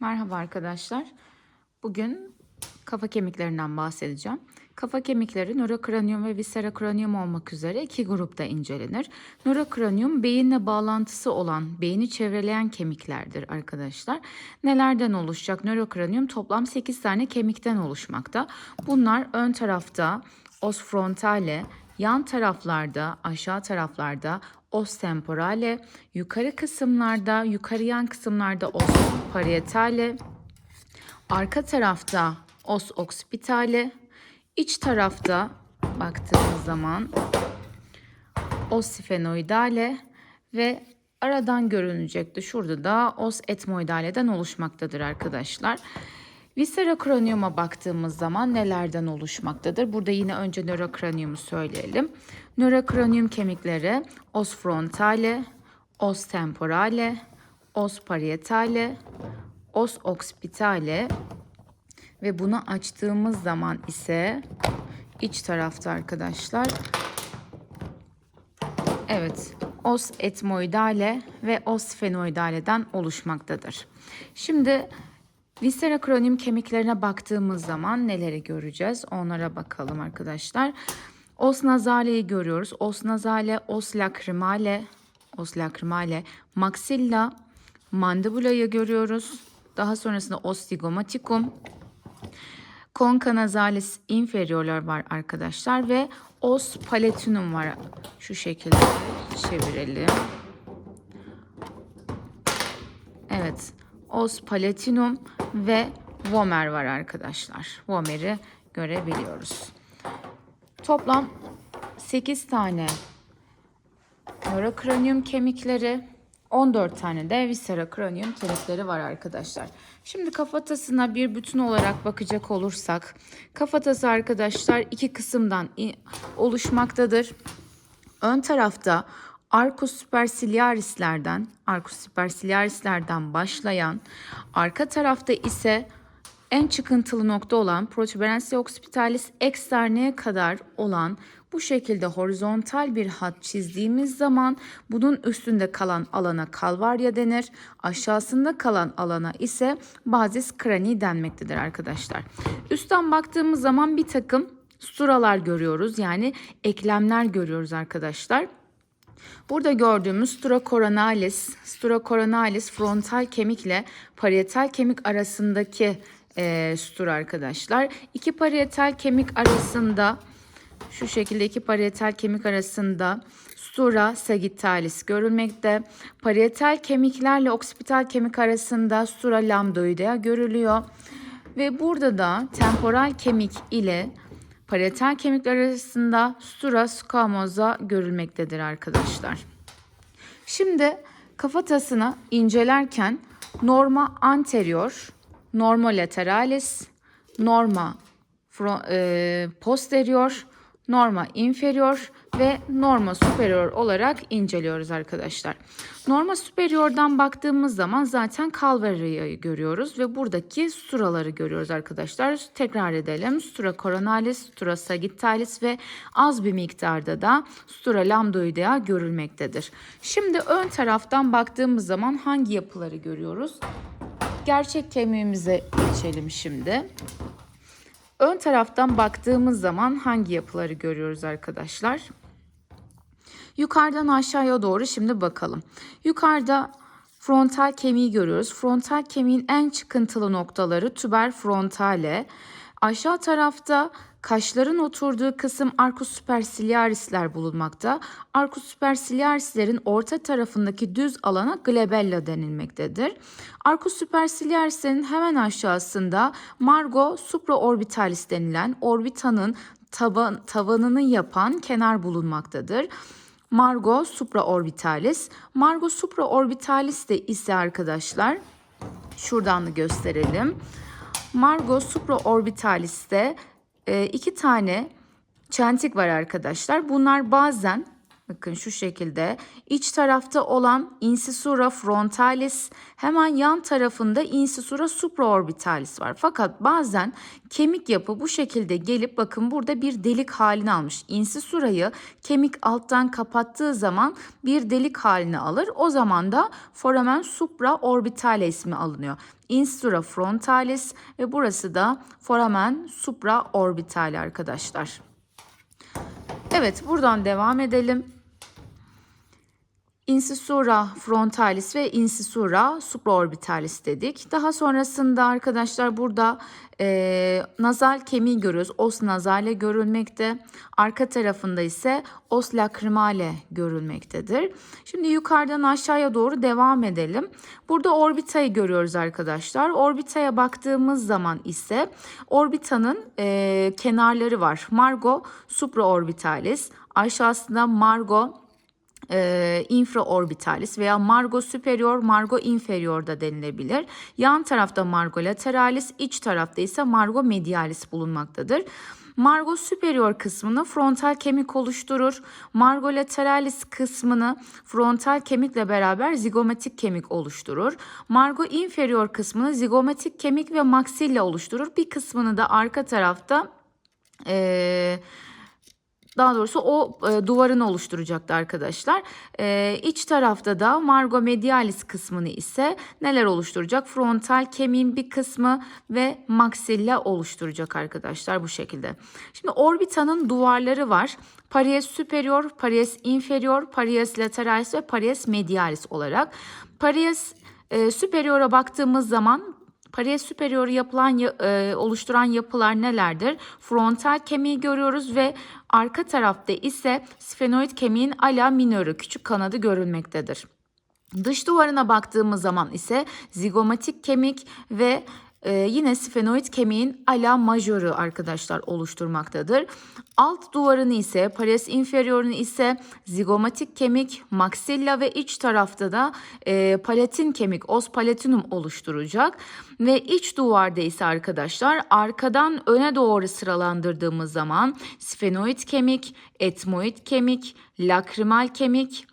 Merhaba arkadaşlar. Bugün kafa kemiklerinden bahsedeceğim. Kafa kemikleri nörokranium ve viscerokranium olmak üzere iki grupta incelenir. Nörokranium beyinle bağlantısı olan, beyni çevreleyen kemiklerdir arkadaşlar. Nelerden oluşacak? Nörokranium toplam 8 tane kemikten oluşmakta. Bunlar ön tarafta os frontale, yan taraflarda, aşağı taraflarda os temporale, yukarı kısımlarda, yukarı yan kısımlarda os parietale, arka tarafta os occipitale, iç tarafta baktığımız zaman os sphenoidale ve aradan görünecekti. Şurada da os etmoidaleden oluşmaktadır arkadaşlar. Viscerokranium'a baktığımız zaman nelerden oluşmaktadır? Burada yine önce nörokraniumu söyleyelim. Nörokranium kemikleri os frontale, os temporale, os parietale, os occipitale ve bunu açtığımız zaman ise iç tarafta arkadaşlar Evet, os etmoidale ve os sphenoidaleden oluşmaktadır. Şimdi viscerokranium kemiklerine baktığımız zaman neleri göreceğiz? Onlara bakalım arkadaşlar. Os nasale'yi görüyoruz. Os nasale, os lacrimale, os lacrimale, maxilla, mandibulayı görüyoruz. Daha sonrasında os zygomaticum, Conca nasalis inferiorlar var arkadaşlar ve os palatinum var. Şu şekilde çevirelim. Evet. Os palatinum ve vomer var arkadaşlar. Vomer'i görebiliyoruz. Toplam 8 tane nörokranium kemikleri, 14 tane de viscerokranium kemikleri var arkadaşlar. Şimdi kafatasına bir bütün olarak bakacak olursak, kafatası arkadaşlar iki kısımdan oluşmaktadır. Ön tarafta arcus superciliarislerden, arcus superciliarislerden başlayan, arka tarafta ise en çıkıntılı nokta olan protuberantia occipitalis externeye kadar olan bu şekilde horizontal bir hat çizdiğimiz zaman bunun üstünde kalan alana kalvarya denir. Aşağısında kalan alana ise bazis cranii denmektedir arkadaşlar. Üstten baktığımız zaman bir takım sturalar görüyoruz. Yani eklemler görüyoruz arkadaşlar. Burada gördüğümüz stura coronalis frontal kemikle parietal kemik arasındaki e, stura arkadaşlar. İki parietal kemik arasında şu şekilde iki parietal kemik arasında stura sagittalis görülmekte. Parietal kemiklerle oksipital kemik arasında stura lambdoidea görülüyor. Ve burada da temporal kemik ile parietal kemikler arasında stura squamosa görülmektedir arkadaşlar. Şimdi kafatasını incelerken norma anterior, norma lateralis, norma e, posterior, norma inferior ve norma superior olarak inceliyoruz arkadaşlar. Norma superior'dan baktığımız zaman zaten calvaria'yı görüyoruz ve buradaki suraları görüyoruz arkadaşlar. Tekrar edelim. Stura coronalis, stura sagittalis ve az bir miktarda da stura lambdoidea görülmektedir. Şimdi ön taraftan baktığımız zaman hangi yapıları görüyoruz? Gerçek kemiğimize geçelim şimdi. Ön taraftan baktığımız zaman hangi yapıları görüyoruz arkadaşlar? Yukarıdan aşağıya doğru şimdi bakalım. Yukarıda frontal kemiği görüyoruz. Frontal kemiğin en çıkıntılı noktaları tüber frontale. Aşağı tarafta kaşların oturduğu kısım arcus superciliarisler bulunmakta. Arcus superciliarislerin orta tarafındaki düz alana glabella denilmektedir. Arcus superciliarislerin hemen aşağısında margo supraorbitalis denilen orbitanın taban, tavanını yapan kenar bulunmaktadır. Margo supraorbitalis. Margo supraorbitalis de ise arkadaşlar şuradan da gösterelim. Margo supraorbitalis'te e, iki tane çentik var arkadaşlar. Bunlar bazen Bakın şu şekilde iç tarafta olan incisura frontalis hemen yan tarafında incisura supraorbitalis var. Fakat bazen kemik yapı bu şekilde gelip bakın burada bir delik halini almış. Incisura'yı kemik alttan kapattığı zaman bir delik halini alır. O zaman da foramen supraorbitale ismi alınıyor. Incisura frontalis ve burası da foramen supraorbitale arkadaşlar. Evet buradan devam edelim. Incisura frontalis ve incisura supraorbitalis dedik. Daha sonrasında arkadaşlar burada e, nazal kemiği görüyoruz. Os nazale görülmekte. Arka tarafında ise os lacrimale görülmektedir. Şimdi yukarıdan aşağıya doğru devam edelim. Burada orbitayı görüyoruz arkadaşlar. Orbitaya baktığımız zaman ise orbitanın e, kenarları var. Margo supraorbitalis. Aşağısında margo e, infraorbitalis veya margo superior, margo inferior da denilebilir. Yan tarafta margo lateralis, iç tarafta ise margo medialis bulunmaktadır. Margo superior kısmını frontal kemik oluşturur. Margo lateralis kısmını frontal kemikle beraber zigomatik kemik oluşturur. Margo inferior kısmını zigomatik kemik ve maksilla oluşturur. Bir kısmını da arka tarafta eee daha doğrusu o e, duvarını oluşturacaktı arkadaşlar. E, iç tarafta da margo medialis kısmını ise neler oluşturacak? Frontal kemiğin bir kısmı ve maxilla oluşturacak arkadaşlar bu şekilde. Şimdi orbitanın duvarları var. Paries superior, paries inferior, paries lateralis ve paries medialis olarak. Paries e, superior'a baktığımız zaman Paries superior'u yapılan e, oluşturan yapılar nelerdir? Frontal kemiği görüyoruz ve arka tarafta ise sfenoid kemiğin ala minörü küçük kanadı görülmektedir. Dış duvarına baktığımız zaman ise zigomatik kemik ve ee, yine sfenoid kemiğin ala majörü arkadaşlar oluşturmaktadır. Alt duvarını ise pares inferiorunu ise zigomatik kemik, maxilla ve iç tarafta da e, palatin kemik, os palatinum oluşturacak. Ve iç duvarda ise arkadaşlar arkadan öne doğru sıralandırdığımız zaman sfenoid kemik, etmoid kemik, lakrimal kemik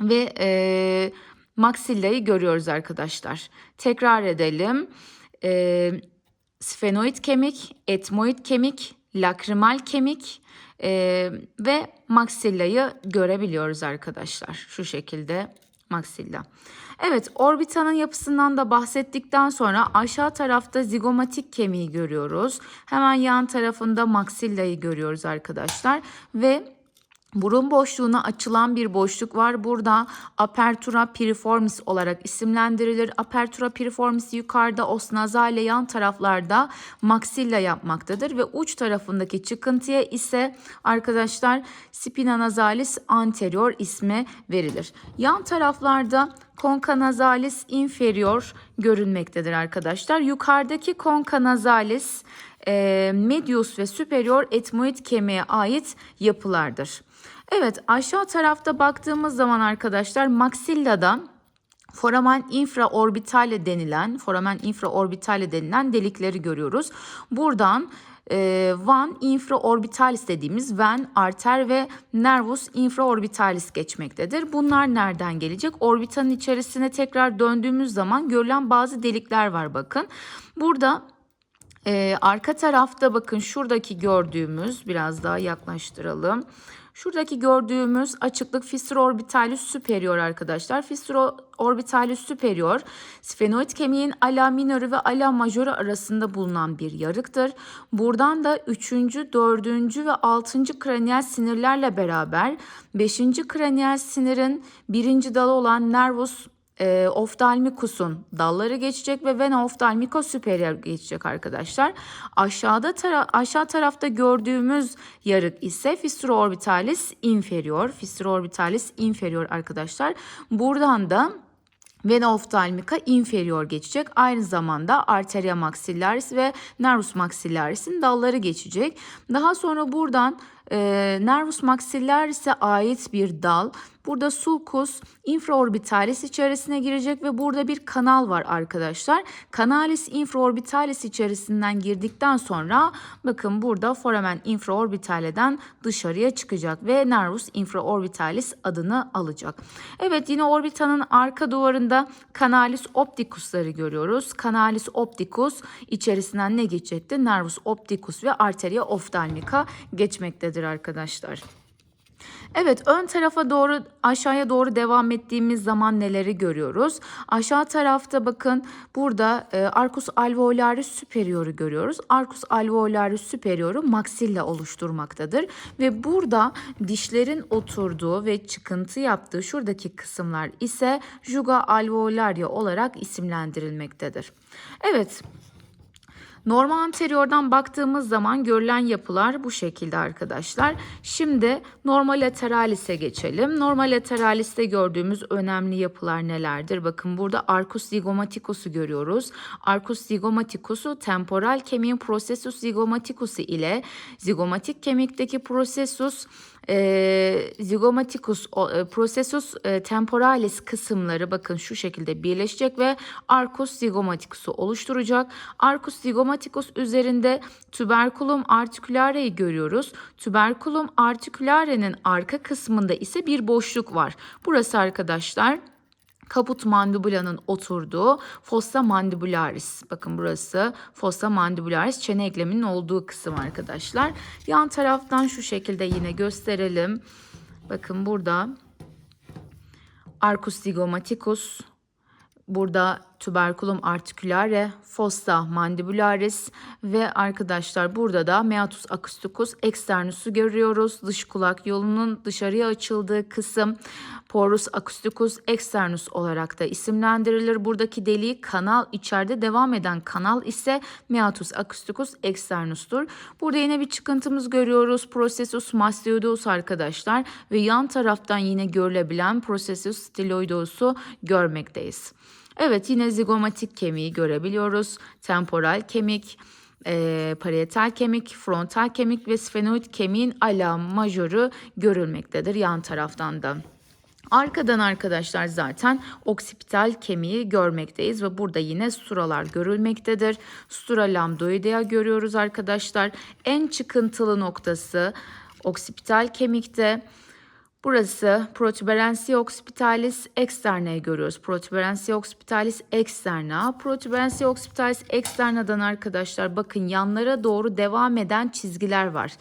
ve e, maxillayı görüyoruz arkadaşlar. Tekrar edelim e, sfenoid kemik, etmoid kemik, lakrimal kemik e, ve maksillayı görebiliyoruz arkadaşlar. Şu şekilde maksilla. Evet orbitanın yapısından da bahsettikten sonra aşağı tarafta zigomatik kemiği görüyoruz. Hemen yan tarafında maksillayı görüyoruz arkadaşlar. Ve Burun boşluğuna açılan bir boşluk var. Burada apertura piriformis olarak isimlendirilir. Apertura piriformis yukarıda os nazale yan taraflarda maxilla yapmaktadır ve uç tarafındaki çıkıntıya ise arkadaşlar spina nasalis anterior ismi verilir. Yan taraflarda conca nasalis inferior görünmektedir arkadaşlar. Yukarıdaki conca nasalis e, medius ve superior etmoid kemiğe ait yapılardır. Evet aşağı tarafta baktığımız zaman arkadaşlar maxillada foramen infraorbitale denilen foramen infraorbitale denilen delikleri görüyoruz. Buradan e, van infraorbitalis dediğimiz ven, arter ve nervus infraorbitalis geçmektedir. Bunlar nereden gelecek? Orbitanın içerisine tekrar döndüğümüz zaman görülen bazı delikler var bakın. Burada ee, arka tarafta bakın şuradaki gördüğümüz biraz daha yaklaştıralım. Şuradaki gördüğümüz açıklık fissur orbitalis superior arkadaşlar. Fissur orbitalis superior sfenoid kemiğin ala minörü ve ala majörü arasında bulunan bir yarıktır. Buradan da 3. 4. ve 6. kraniyel sinirlerle beraber 5. kraniyel sinirin birinci dalı olan nervus e, oftalmikus'un dalları geçecek ve vena oftalmico superior geçecek arkadaşlar. Aşağıda tara aşağı tarafta gördüğümüz yarık ise fissura orbitalis inferior. Fissura orbitalis inferior arkadaşlar. Buradan da Vena oftalmica inferior geçecek. Aynı zamanda arteria maxillaris ve nervus maxillaris'in dalları geçecek. Daha sonra buradan e, nervus maxillaris'e ait bir dal Burada sulcus infraorbitalis içerisine girecek ve burada bir kanal var arkadaşlar. Canalis infraorbitalis içerisinden girdikten sonra bakın burada foramen infraorbitaleden dışarıya çıkacak ve nervus infraorbitalis adını alacak. Evet yine orbitanın arka duvarında canalis opticus'ları görüyoruz. Canalis opticus içerisinden ne geçecekti? Nervus opticus ve arteria ophthalmica geçmektedir arkadaşlar. Evet ön tarafa doğru aşağıya doğru devam ettiğimiz zaman neleri görüyoruz? Aşağı tarafta bakın burada e, arcus alveolaris superioru görüyoruz. Arcus alveolaris superioru maksilla oluşturmaktadır ve burada dişlerin oturduğu ve çıkıntı yaptığı şuradaki kısımlar ise juga alveolaria olarak isimlendirilmektedir. Evet Normal anteriordan baktığımız zaman görülen yapılar bu şekilde arkadaşlar. Şimdi normal lateralis'e geçelim. Normal lateralis'te gördüğümüz önemli yapılar nelerdir? Bakın burada arcus zygomaticus'u görüyoruz. Arcus zygomaticus'u temporal kemiğin processus zygomaticus'u ile zigomatik kemikteki processus e, zygomaticus, o, e, processus e, temporalis kısımları bakın şu şekilde birleşecek ve arcus zygomaticus'u oluşturacak. Arcus zygomaticus üzerinde tuberculum articulare'yi görüyoruz. Tuberculum articulare'nin arka kısmında ise bir boşluk var. Burası arkadaşlar kaput mandibulanın oturduğu fossa mandibularis. Bakın burası fossa mandibularis çene ekleminin olduğu kısım arkadaşlar. Yan taraftan şu şekilde yine gösterelim. Bakın burada arcus zygomaticus, burada tuberculum articulare, fossa mandibularis ve arkadaşlar burada da meatus acousticus externus'u görüyoruz. Dış kulak yolunun dışarıya açıldığı kısım porus acousticus externus olarak da isimlendirilir. Buradaki deliği kanal içeride devam eden kanal ise meatus acousticus externus'tur. Burada yine bir çıkıntımız görüyoruz. Processus mastoideus arkadaşlar ve yan taraftan yine görülebilen processus styloideus'u görmekteyiz. Evet yine zigomatik kemiği görebiliyoruz. Temporal kemik, e, parietal kemik, frontal kemik ve sphenoid kemiğin ala majörü görülmektedir yan taraftan da. Arkadan arkadaşlar zaten oksipital kemiği görmekteyiz ve burada yine suralar görülmektedir. Sura lambdoidea görüyoruz arkadaşlar. En çıkıntılı noktası oksipital kemikte. Burası protuberantia occipitalis externa'yı görüyoruz. Protuberantia occipitalis externa. Protuberantia occipitalis externa'dan arkadaşlar bakın yanlara doğru devam eden çizgiler var.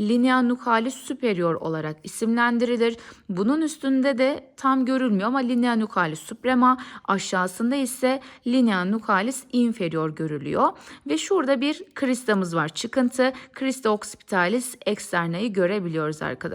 Linea nuchalis superior olarak isimlendirilir. Bunun üstünde de tam görülmüyor ama linea nuchalis suprema aşağısında ise linea nuchalis inferior görülüyor. Ve şurada bir kristamız var. Çıkıntı krista occipitalis externa'yı görebiliyoruz arkadaşlar.